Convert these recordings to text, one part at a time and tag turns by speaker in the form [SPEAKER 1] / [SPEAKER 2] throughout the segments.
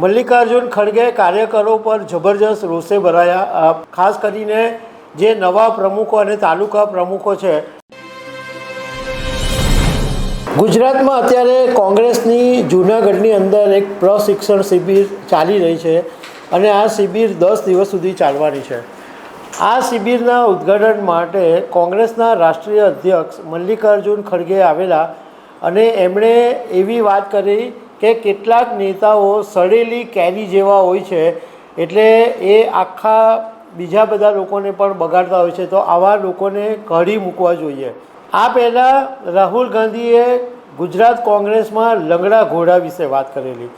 [SPEAKER 1] મલ્લિકાર્જુન ખડગે કાર્યકરો પર જબરજસ્ત રોષે ભરાયા. ખાસ કરીને જે નવા પ્રમુખો અને તાલુકા પ્રમુખો છે. ગુજરાતમાં અત્યારે કોંગ્રેસની જૂનાગઢની અંદર એક પ્રશિક્ષણ શિબિર ચાલી રહી છે અને આ શિબિર દસ દિવસ સુધી ચાલવાની છે. આ શિબિરના ઉદ્ઘાટન માટે કોંગ્રેસના રાષ્ટ્રીય અધ્યક્ષ મલ્લિકાર્જુન ખડગે આવેલા અને એમણે એવી વાત કરી કે કેટલાક નેતાઓ સડેલી કેરી જેવા હોય છે, એટલે એ આખા બીજા બધા લોકોને પણ બગાડતા હોય છે, તો આવા લોકોને કાઢી મૂકવા જોઈએ. આ પહેલાં રાહુલ ગાંધીએ ગુજરાત કોંગ્રેસમાં લંગડા ઘોડા વિશે વાત કરેલી.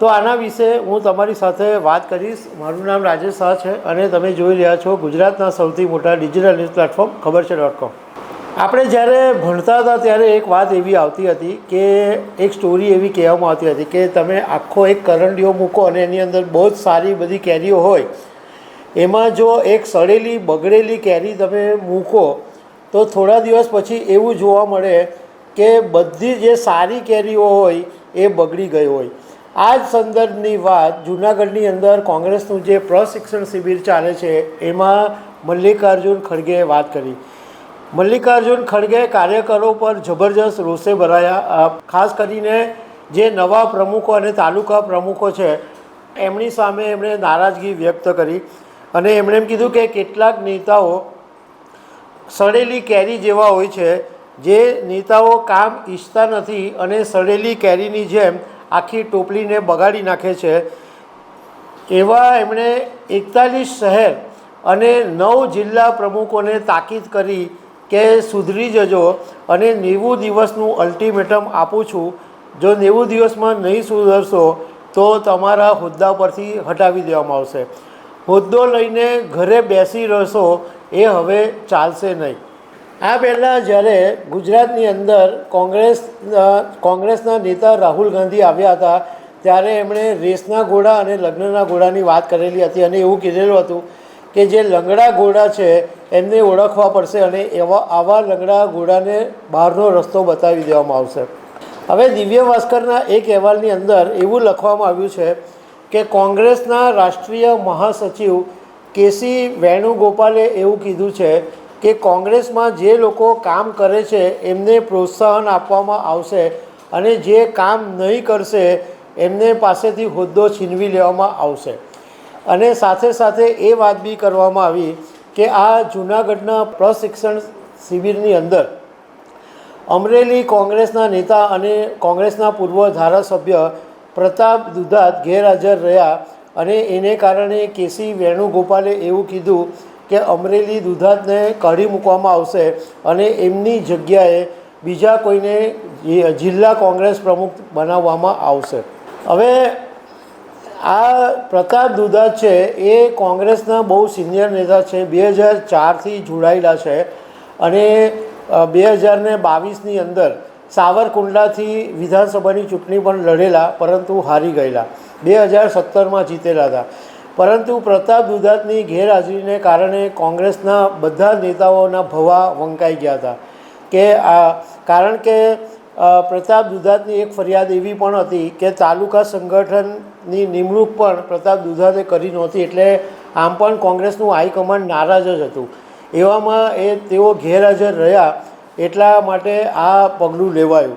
[SPEAKER 1] તો આના વિશે હું તમારી સાથે વાત કરીશ. મારું નામ રાજેશ શાહ છે અને તમે જોઈ રહ્યા છો ગુજરાતના સૌથી મોટા ડિજિટલ ન્યૂઝ પ્લેટફોર્મ, ખબર છે ડોટ કોમ. આપણે જ્યારે ભણતા હતા ત્યારે એક વાત એવી આવતી હતી કે એક સ્ટોરી એવી કહેવામાં આવતી હતી કે તમે આખો એક કરંડિયો મૂકો અને એની અંદર બહુ જ સારી બધી કેરીઓ હોય, એમાં જો એક સડેલી, બગડેલી કેરી તમે મૂકો, તો થોડા દિવસ પછી એવું જોવા મળે કે બધી જે સારી કેરીઓ હોય એ બગડી ગઈ હોય. આ જ સંદર્ભની વાત જૂનાગઢની અંદર કોંગ્રેસનું જે પ્રશિક્ષણ શિબિર ચાલે છે, એમાં મલ્લિકાર્જુન ખડગેએ વાત કરી. મલ્લિકાર્જુન ખડગે કાર્યકરો પર જબરજસ્ત રોષે ભરાયા. ખાસ કરીને જે નવા પ્રમુખો અને તાલુકા પ્રમુખો છે, એમની સામે એમણે નારાજગી વ્યક્ત કરી અને એમણે એમ કીધું કે કેટલાક નેતાઓ સડેલી કેરી જેવા હોય છે, જે નેતાઓ કામ ઈચ્છતા નથી અને સડેલી કેરીની જેમ આખી ટોપલીને બગાડી નાખે છે. એવા એમણે એકતાલીસ શહેર અને નવ જિલ્લા પ્રમુખોને તાકીદ કરી કે સુધરી જજો અને નેવું દિવસનું અલ્ટિમેટમ આપું છું. જો નેવું દિવસમાં નહીં સુધરશો, તો તમારા હોદ્દા પરથી હટાવી દેવામાં આવશે. હોદ્દો લઈને ઘરે બેસી રહેશો, એ હવે ચાલશે નહીં. આ પહેલાં જ્યારે ગુજરાતની અંદર કોંગ્રેસ કોંગ્રેસના નેતા રાહુલ ગાંધી આવ્યા હતા, ત્યારે એમણે રેસના ઘોડા અને લગ્નના ઘોડાની વાત કરેલી હતી અને એવું કીધેલું હતું કે જે લંગડા ઘોડા છે, એમને ઓળખવા પડશે અને એવા, આવા લંગડા ઘોડાને બહારનો રસ્તો બતાવી દેવામાં આવશે. હવે દિવ્ય ભાસ્કરના એક અહેવાલની અંદર એવું લખવામાં આવ્યું છે કે કોંગ્રેસના રાષ્ટ્રીય મહાસચિવ કેસી વેણુગોપાલે એવું કીધું છે કે કોંગ્રેસમાં જે લોકો કામ કરે છે, એમને પ્રોત્સાહન આપવામાં આવશે અને જે કામ નહીં કરશે, એમને પાસેથી હોદ્દો છીનવી લેવામાં આવશે. અને સાથે સાથે એ વાત બી કરવામાં આવી કે આ જૂનાગઢના પ્રશિક્ષણ શિબિરની અંદર અમરેલી કોંગ્રેસના નેતા અને કોંગ્રેસના પૂર્વ ધારાસભ્ય પ્રતાપ દુધાત ગેરહાજર રહ્યા અને એને કારણે કેસી વેણુગોપાલે એવું કીધું કે અમરેલી દુધાતને કાઢી મૂકવામાં આવશે અને એમની જગ્યાએ બીજા કોઈને જિલ્લા કોંગ્રેસ પ્રમુખ બનાવવામાં આવશે. હવે આ પ્રતાપ દુધા છે એ કોંગ્રેસના બહુ સિનિયર નેતા છે. બે હજાર ચારથી જોડાયેલા છે અને બે હજાર ને બાવીસની અંદર સાવરકુંડલાથી વિધાનસભાની ચૂંટણી પણ લડેલા પરંતુ હારી ગયેલા. બે હજાર સત્તરમાં જીતેલા હતા. પરંતુ પ્રતાપ દુધાતની ગેરહાજરીને કારણે કોંગ્રેસના બધા નેતાઓના ભવા વંકાઈ ગયા હતા. કે આ કારણ કે પ્રતાપ દુધાતની એક ફરિયાદ એવી પણ હતી કે તાલુકા સંગઠનની નિમણૂક પણ પ્રતાપ દુધાતે કરી નહોતી એટલે આમ પણ કોંગ્રેસનું હાઈકમાન્ડ નારાજ જ હતું. એવામાં એ તેઓ ગેરહાજર રહ્યા એટલા માટે આ પગલું લેવાયું.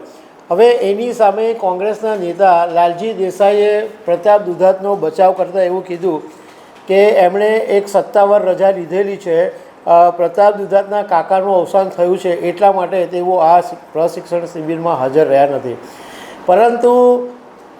[SPEAKER 1] હવે એની સામે કોંગ્રેસના નેતા લાલજી દેસાઈએ પ્રતાપ દુધાતનો બચાવ કરતાં એવું કીધું કે એમણે એક સત્તાવાર રજા લીધેલી છે. પ્રતાપ દુધાતના કાકાનું અવસાન થયું છે એટલા માટે તેઓ આ પ્રશિક્ષણ શિબિરમાં હાજર રહ્યા નથી. પરંતુ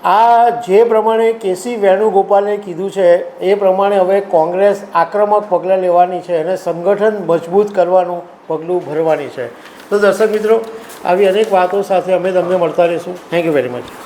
[SPEAKER 1] આ જે પ્રમાણે કેસી વેણુગોપાલે કીધું છે, એ પ્રમાણે હવે કોંગ્રેસ આક્રમક પગલાં લેવાની છે અને સંગઠન મજબૂત કરવાનું પગલું ભરવાની છે. તો દર્શક મિત્રો, આવી અનેક વાતો સાથે અમે તમને મળતા રહીશું. Thank you very much